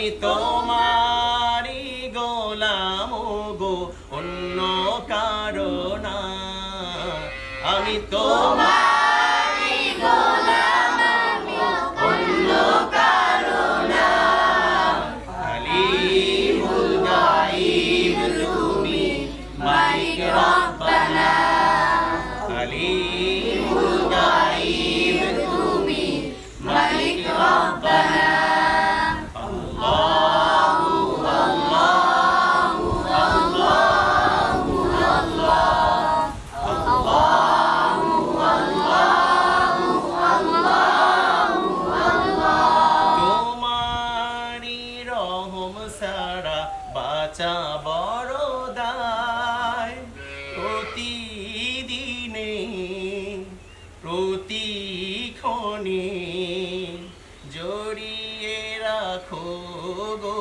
আমি তোমারি গোলাম গো অন্য কারণা আমি তোমারি প্রতিদিনে প্রতিক্ষণে জড়িয়ে রাখো গো।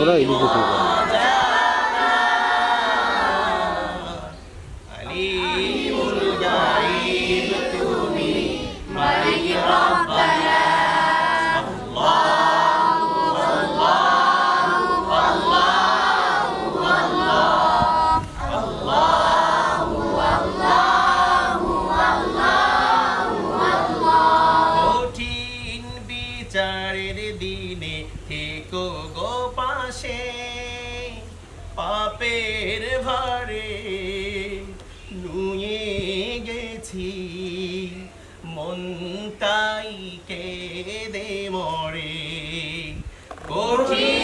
ওরা এদিকে পাশে পাপের ভারে নুয়ে গেছি। মন তাই কেঁদে মরে কঠিন